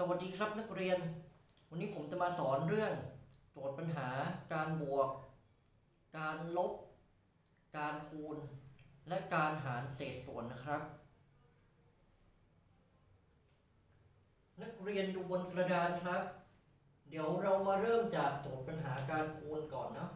สวัสดีครับนักเรียน วันนี้ผมจะมาสอนเรื่อง โจทย์ปัญหา การบวก การลบ การคูณ และการหารเศษส่วนนะครับ นักเรียนดูบนกระดานครับ เดี๋ยวเรามาเริ่มจากโจทย์ปัญหาการคูณก่อนเนาะ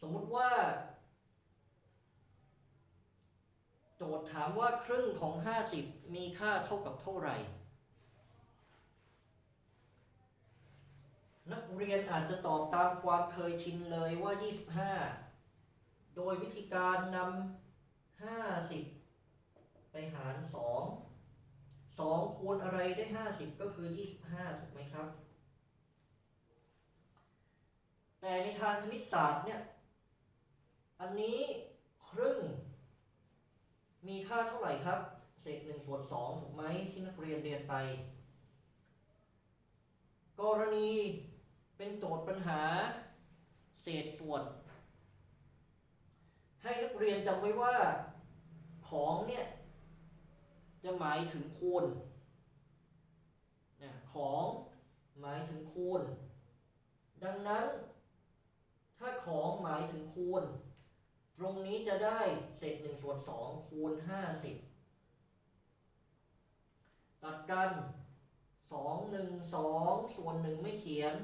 สมมุติว่า โจทย์ถามว่าครึ่งของ 50 มีค่าเท่ากับเท่าไหร่ นักเรียนอาจจะตอบตามความเคยชินเลยว่า 25 โดยวิธีการนำ50 ไปหาร 2 2คูณอะไรได้ 50 ก็คือ 25 ถูกไหมครับ แต่ในทางคณิตศาสตร์เนี่ย อันนี้ครึ่ง มีค่าเท่าไหร่ครับเศษหนึ่งส่วนสองถูกไหมที่นักเรียนเรียนไป กรณีเป็นโจทย์ปัญหา เศษส่วน ให้นักเรียนจำไว้ว่าของเนี่ย จะหมายถึงคูณนะของหมายถึงคูณ ดังนั้น ถ้าของหมายถึงคูณ ตรงนี้จะได้เศษหนึ่งส่วนสองคูณห้าสิบตัดกันสองหนึ่งสองส่วนหนึ่งไม่เขียน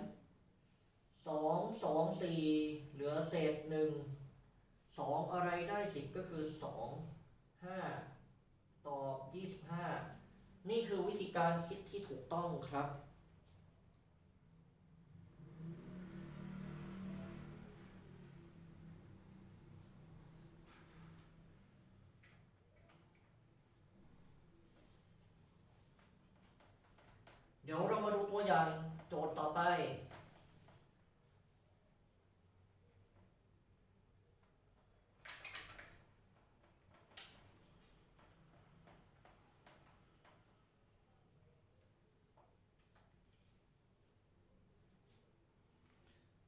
สองสองสี่เหลือเศษหนึ่งสองอะไรได้สิบก็คือสองห้าตอบยี่สิบห้านี่คือวิธีการคิดที่ถูกต้องครับ เดี๋ยวเรามาดูตัว อย่างโจทย์ต่อไป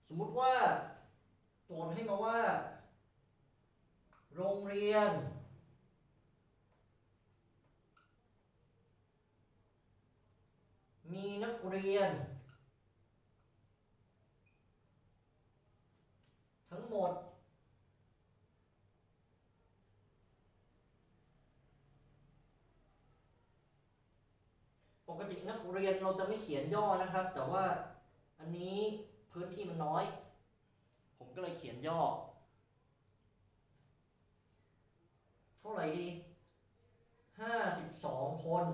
สมมุติว่า โจทย์ให้มาว่า โรงเรียน มีนัก เรียน ทั้งหมด ปกตินักเรียนเราจะไม่เขียนย่อนะครับ แต่ว่าอันนี้พื้นที่มันน้อย ผมก็เลยเขียนย่อ เท่าไหร่ดีห้าสิบสองคน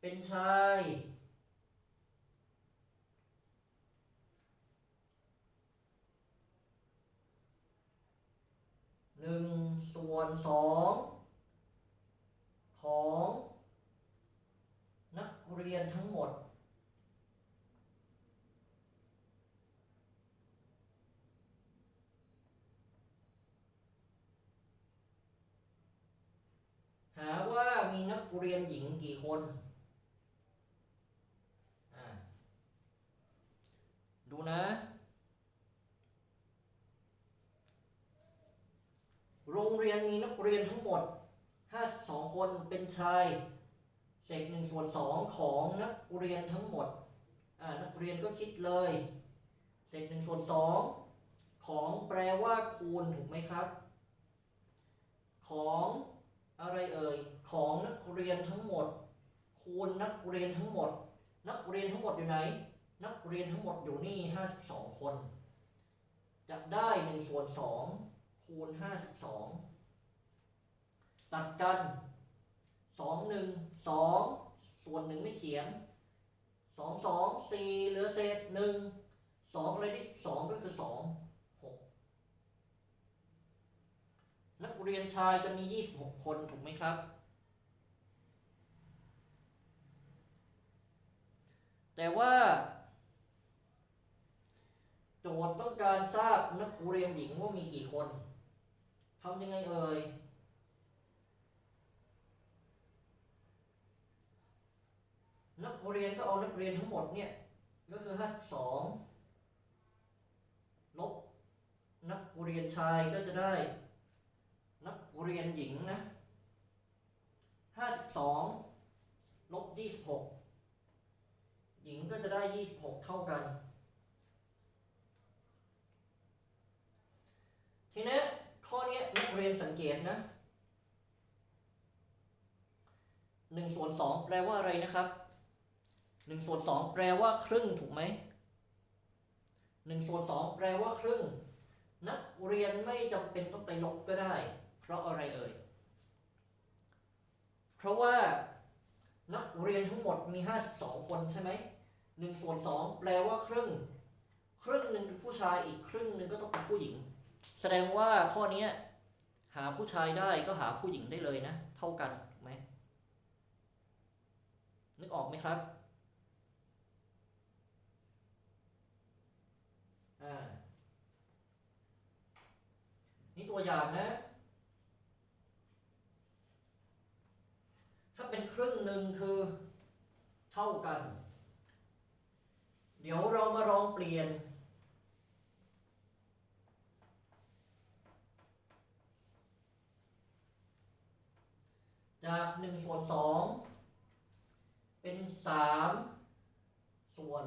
เป็นชาย หนึ่งส่วนสองของ นักเรียนทั้งหมด หาว่ามีนักเรียนหญิงกี่คนอ่า ดูนะ โรงเรียนมีนักเรียนทั้งหมด 52 คนเป็นชายเศษหนึ่งส่วนสองของนักเรียนทั้งหมดอ่านักเรียนก็คิดเลยเศษหนึ่งส่วนสองของแปลว่าคูณถูกไหมครับ ของอะไรเอ่ยของนักเรียนทั้งหมด คูณนักเรียนทั้งหมด นักเรียนทั้งหมดอยู่ไหน นักเรียนทั้งหมดอยู่นี่ 52 คน จะได้ 1 ส่วน 2 คูณ 52 ตัดกัน 2 1 2 ส่วนหนึ่งไม่เขียน 2 2 4 เหลือเศษ 1 2อะไรที่2ก็คือ 2 6 นักเรียนชายจะมี 26 คนถูกไหมครับแต่ว่า โจทย์ต้องการทราบนักเรียนหญิงว่ามีกี่คนทำยังไงเอ่ยนักเรียนก็เอานักเรียนทั้งหมดเนี่ยก็คือห้าสองลบนักเรียนชายก็จะได้ นักเรียนหญิงนะห้าสิบสองลบยี่สิบหกหญิงก็จะได้ยี่สิบหกเท่ากัน ทีนี้ข้อนี้นักเรียนสังเกตนะหนึ่งส่วนสองแปลว่าอะไรนะครับหนึ่งส่วนสองแปลว่าครึ่งถูกไหมหนึ่งส่วนสองแปลว่าครึ่ง นักเรียนไม่จำเป็นต้องไปลบก็ได้ เพราะอะไรเอ่ย เพราะว่านักเรียนทั้งหมดมี 52 คนใช่ไหมหนึ่งส่วนสองแปลว่าครึ่ง ครึ่งหนึ่งเป็นผู้ชายอีกครึ่งหนึ่งก็ต้องเป็นผู้หญิง แสดงว่าข้อเนี้ยหาผู้ชายได้ก็หาผู้หญิงได้เลยนะ เท่ากันถูกไหมนึกออกไหมครับอ่านี่ตัวอย่างนะ ถ้าเป็นครึ่งหนึ่งคือเท่ากัน เดี๋ยวเรามาลองเปลี่ยน จากหนึ่งส่วนสองเป็นสามส่วน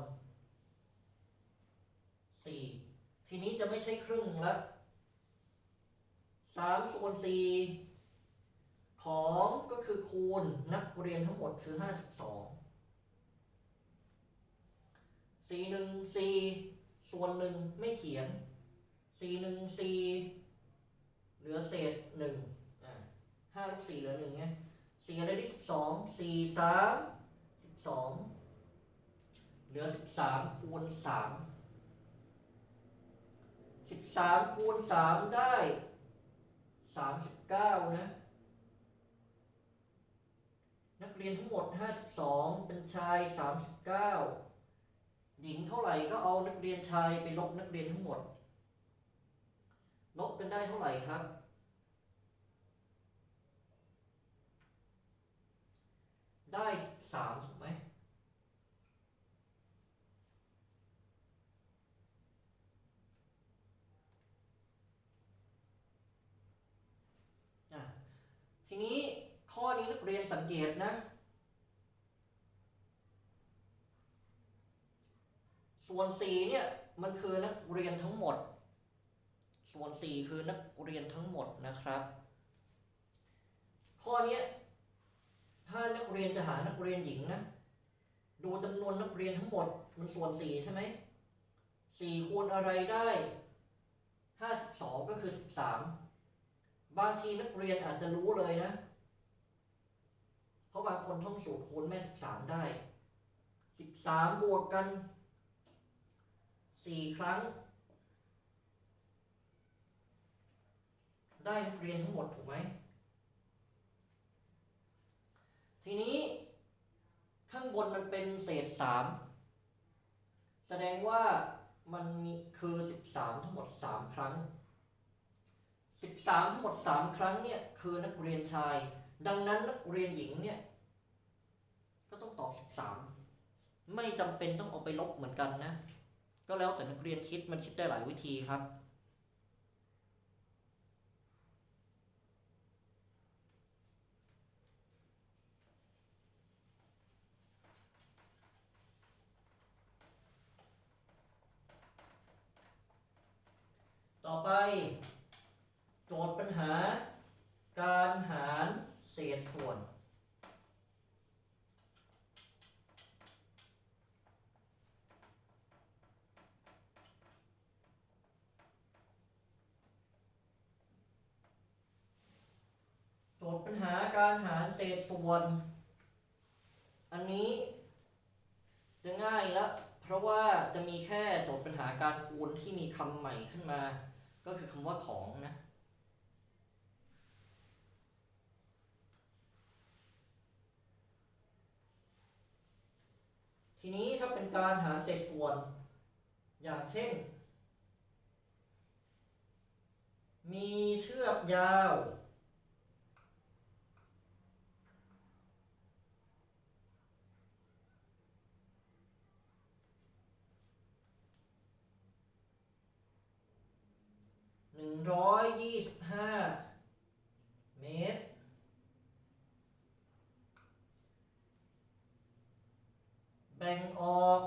สี่ทีนี้จะไม่ใช่ครึ่งแล้วสามส่วนสี่ของก็คือคูณนักเรียนทั้งหมดคือห้าสิบสองสี่หนึ่งสี่ส่วนหนึ่งไม่เขียนสี่หนึ่งสี่เหลือเศษหนึ่งอ่าห้าลบสี่เหลือหนึ่งไง สี่อะไรได้สิบสองสี่สามสิบสองเหลือสิบสามคูณสามสิบสามคูณสามได้สามสิบเก้านะนักเรียนทั้งหมดห้าสิบสองเป็นชายสามสิบเก้าหญิงเท่าไหร่ก็เอานักเรียนชายไปลบนักเรียนทั้งหมด ลบกันได้เท่าไหร่ครับ ได้ สามถูกไหมอะทีนี้ข้อนี้นักเรียนสังเกตนะ ส่วนสี่เนี่ยมันคือนักเรียนทั้งหมด ส่วนสี่คือนักเรียนทั้งหมดนะครับ ข้อนี้ ถ้านักเรียนจะหานักเรียนหญิงนะ ดูจำนวนนักเรียนทั้งหมดมันส่วนสี่ใช่ไหมสี่คูณอะไรได้ห้าสิบสองก็คือสิบสามบางทีนักเรียนอาจจะรู้เลยนะ เพราะบางคนท่องสูตรคูณแม่สิบสามได้สิบสามบวกกันสี่ครั้ง ได้นักเรียนทั้งหมดถูกไหม ทีนี้ข้างบนมันเป็นเศษสามแสดงว่ามันมีคือสิบสามทั้งหมดสามครั้งสิบสามทั้งหมดสามครั้งเนี่ยคือนักเรียนชาย ดังนั้นนักเรียนหญิงเนี่ยก็ต้องตอบสิบสามไม่จำเป็นต้องเอาไปลบเหมือนกันนะ ก็แล้วแต่นักเรียนคิดมันคิดได้หลายวิธีครับ โจทย์ปัญหา การหารเศษส่วน โจทย์ปัญหาการหารเศษส่วน อันนี้จะง่ายแล้ว เพราะว่าจะมีแค่โจทย์ปัญหาการคูณที่มีคำใหม่ขึ้นมา ก็คือคำว่าของนะทีนี้ถ้าเป็นการหารเศษส่วน อย่างเช่น มีเชือกยาว 125 เมตร แบ่งออก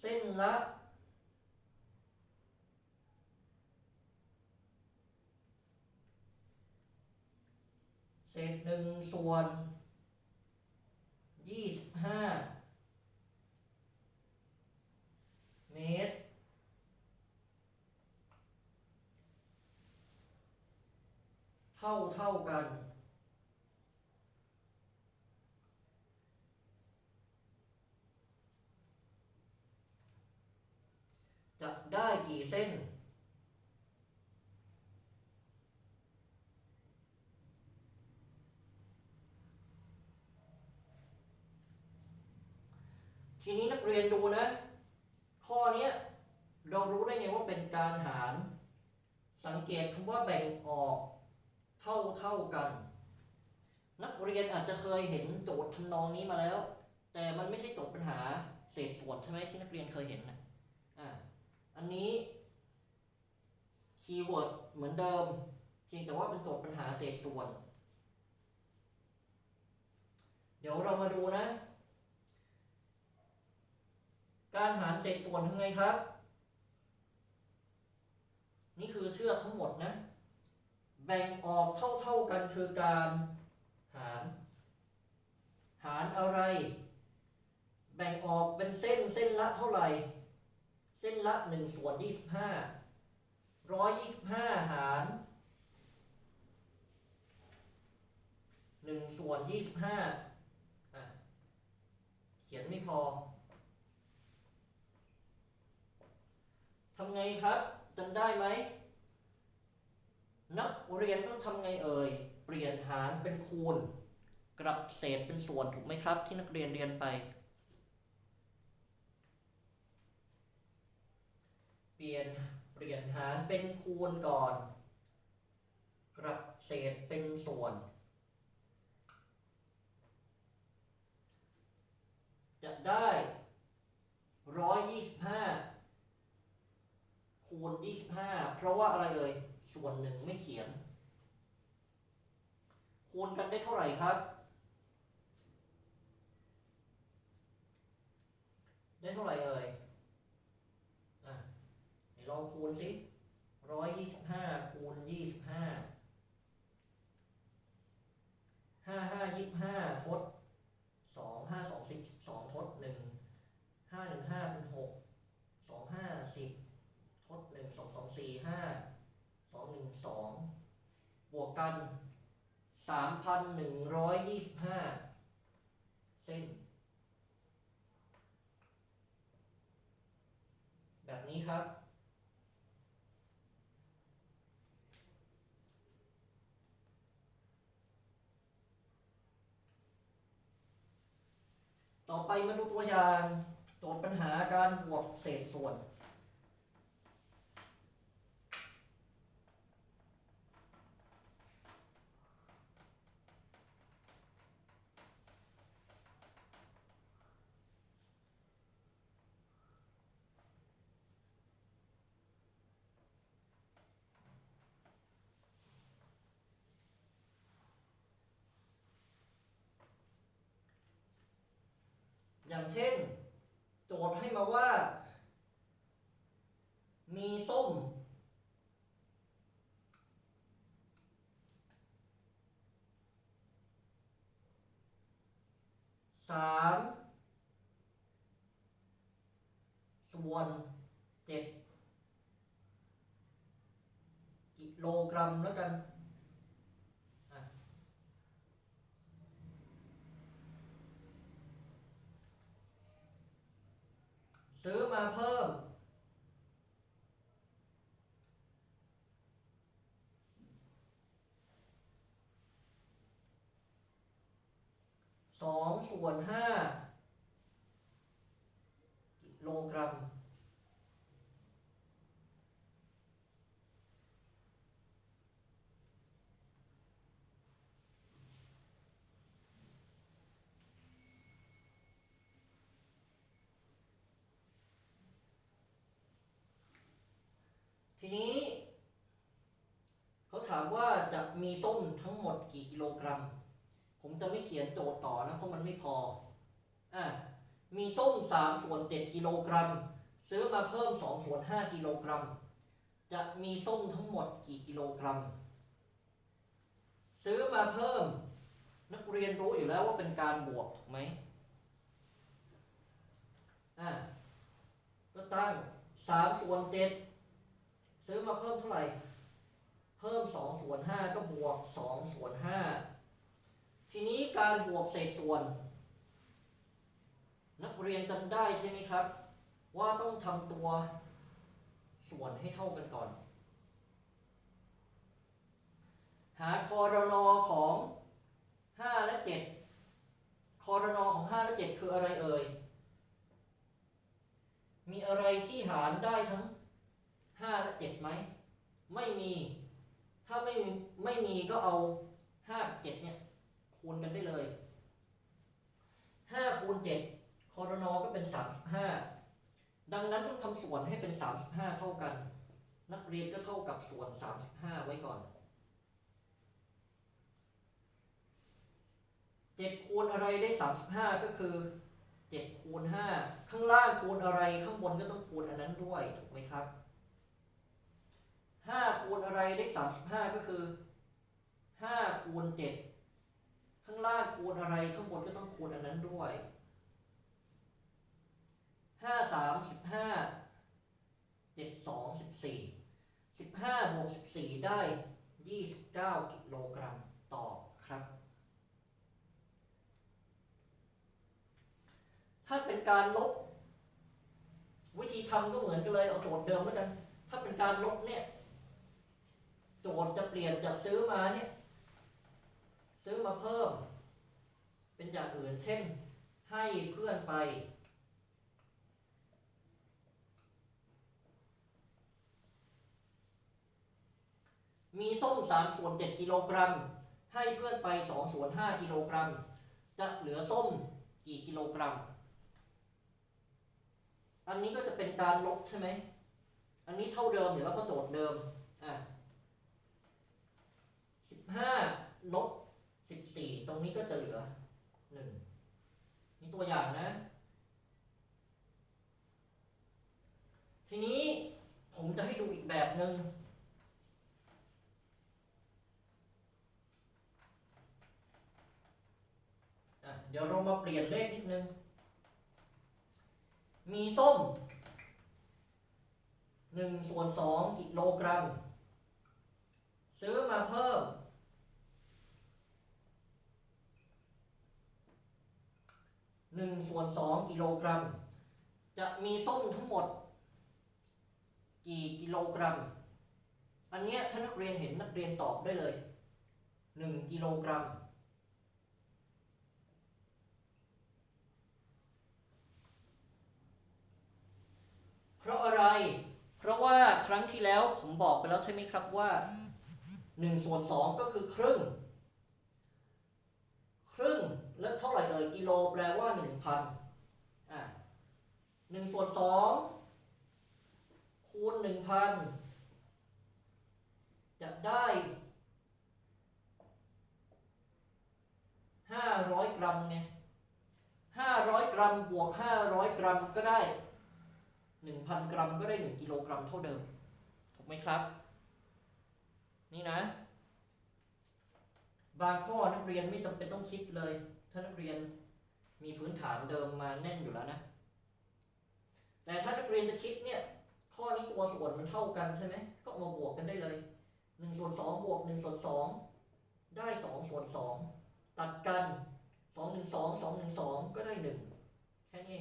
เส้นละ เศษหนึ่งส่วนยี่สิบห้าเมตร เท่าเท่ากัน จะได้กี่เส้น ทีนี้นักเรียนดูนะ ข้อนี้เรารู้ได้ไงว่าเป็นการหาร สังเกตคำว่าแบ่งออกเท่าเท่ากัน นักเรียนอาจจะเคยเห็นโจทย์ทำนองนี้มาแล้ว แต่มันไม่ใช่โจทย์ปัญหาเศษส่วนใช่ไหมที่นักเรียนเคยเห็นนะอ่าอันนี้คีย์เวิร์ดเหมือนเดิม เพียงแต่ว่าเป็นโจทย์ปัญหาเศษส่วน เดี๋ยวเรามาดูนะ การหารเศษส่วนทำไงครับ นี่คือเชือกทั้งหมดนะ แบ่งออกเท่าๆกันคือการหาร หารอะไร แบ่งออกเป็นเส้นเส้นละเท่าไหร่ เส้นละหนึ่งส่วนยี่สิบห้าร้อยยี่สิบห้าหารหนึ่งส่วนยี่สิบห้าเขียนไม่พอ ทำไงครับจำได้ไหม นักเรียนต้องทำไงเอ่ย เปลี่ยนหารเป็นคูณ กลับเศษเป็นส่วนถูกไหมครับ ที่นักเรียนเรียนไป เปลี่ยนเปลี่ยนหารเป็นคูณก่อน กลับเศษเป็นส่วน จะได้ร้อยยี่สิบห้า คูณ 25 เพราะว่าอะไรเอ่ยส่วนหนึ่งไม่เขียน คูณกันได้เท่าไหร่ครับ ได้เท่าไหร่เอ่ยอะลองคูณสิ125คูณ25 5 5 25 ทด 2 5 2 10 2 ทด 1 5 1 5 เป็น 6 2 5 10 ทดหนึ่งสองสองสี่ห้าสองหนึ่งสองบวกกันสามพันหนึ่งร้อยยี่สิบห้าเส้น แบบนี้ครับ ต่อไป มาดูตัวอย่างโจทย์ปัญหาการบวกเศษส่วน อย่างเช่น โจทย์ให้มาว่า มีส้ม สามส่วนเจ็ดกิโลกรัมแล้วกัน 2 ส่วน 5 กิโลกรัม ผมจะไม่เขียนโจทย์ต่อนะเพราะมันไม่พออะมีส้ม3ส่วน7กิโลกรัม ซื้อมาเพิ่ม2ส่วน5กิโลกรัม จะมีส้มทั้งหมดกี่กิโลกรัม ซื้อมาเพิ่ม นักเรียนรู้อยู่แล้วว่าเป็นการบวกถูกไหมอะก็ตั้ง3ส่วน7ซื้อมาเพิ่มเท่าไหร่ เพิ่ม2ส่วน5ก็บวก2ส่วน5 ทีนี้การบวกเศษส่วน นักเรียนจำได้ใช่ไหมครับ ว่าต้องทำตัวส่วนให้เท่ากันก่อน หาคอรนอของ 5 และ 7คอรนอของ 5 และ 7 คืออะไรเอ่ย มีอะไรที่หารได้ทั้ง 5 และ 7 ไหม ไม่มี ถ้าไม่ไม่มีก็เอา5กับ7เนี่ย คูณกันได้เลย5คูณ7คอรนอก็เป็น35ดังนั้นต้องทำส่วนให้เป็น35เท่ากัน นักเรียนก็เท่ากับส่วน35ไว้ก่อน7คูณอะไรได้35ก็คือ7คูณ5ข้างล่างคูณอะไรข้างบนก็ต้องคูณอันนั้นด้วยถูกไหมครับ5คูณอะไรได้35ก็คือ5คูณ7 ข้างล่างคูณอะไรข้างบนก็ต้องคูณอันนั้นด้วยห้าสามสิบห้าเจ็ดสองสิบสี่สิบห้าบวกสิบสี่ได้ยี่สิบเก้ากิโลกรัมต่อครับ ถ้าเป็นการลบ วิธีทำก็เหมือนกันเลยเอาโจทย์เดิมแล้วกัน ถ้าเป็นการลบเนี่ย โจทย์จะเปลี่ยนจากซื้อมาเนี่ย ซื้อมาเพิ่ม เป็นอย่างอื่น เช่น ให้เพื่อนไป มีส้ม3ส่วน7กิโลกรัม ให้เพื่อนไป2ส่วน5กิโลกรัม จะเหลือส้มกี่กิโลกรัม อันนี้ก็จะเป็นการลบใช่ไหม อันนี้เท่าเดิมเดี๋ยวเราก็โจทย์เดิม อะ15ลบ 14ตรงนี้ก็จะเหลือ1นี่ตัวอย่างนะ ทีนี้ผมจะให้ดูอีกแบบหนึ่งอะเดี๋ยวเรามาเปลี่ยนเลขนิดนึง มีส้มหนึ่งส่วนสองกิโลกรัม ซื้อมาเพิ่ม หนึ่งส่วนสองกิโลกรัม จะมีส้มทั้งหมด กี่กิโลกรัม อันเนี้ยถ้านักเรียนเห็นนักเรียนตอบได้เลยหนึ่งกิโลกรัม เพราะอะไร เพราะว่าครั้งที่แล้วผมบอกไปแล้วใช่ไหมครับว่า1ส่วน2ก็คือครึ่ง ครึ่งแล้วเท่าไหร่เอ่ยกิโลแปลว่า1,000อะ1ส่วน2คูณ1,000จะได้500กรัมไง500กรัมบวก500กรัมก็ได้1,000กรัมก็ได้1กิโลกรัมเท่าเดิม ถูกไหมครับ นี่นะ บางข้อนักเรียนไม่จำเป็นต้องคิดเลย ถ้านักเรียนมีพื้นฐานเดิมมาแน่นอยู่แล้วนะ แต่ถ้านักเรียนจะคิดเนี่ย ข้อนี้ตัวส่วนมันเท่ากันใช่ไหมก็มาบวกกันได้เลย1ส่วน2บวก1ส่วน2ได้2ส่วน2ตัดกัน2 1 2 2 1 2ก็ได้1แค่นี้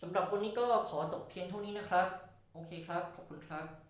สำหรับวันนี้ก็ขอจบเพียงเท่านี้นะครับ โอเคครับ ขอบคุณครับ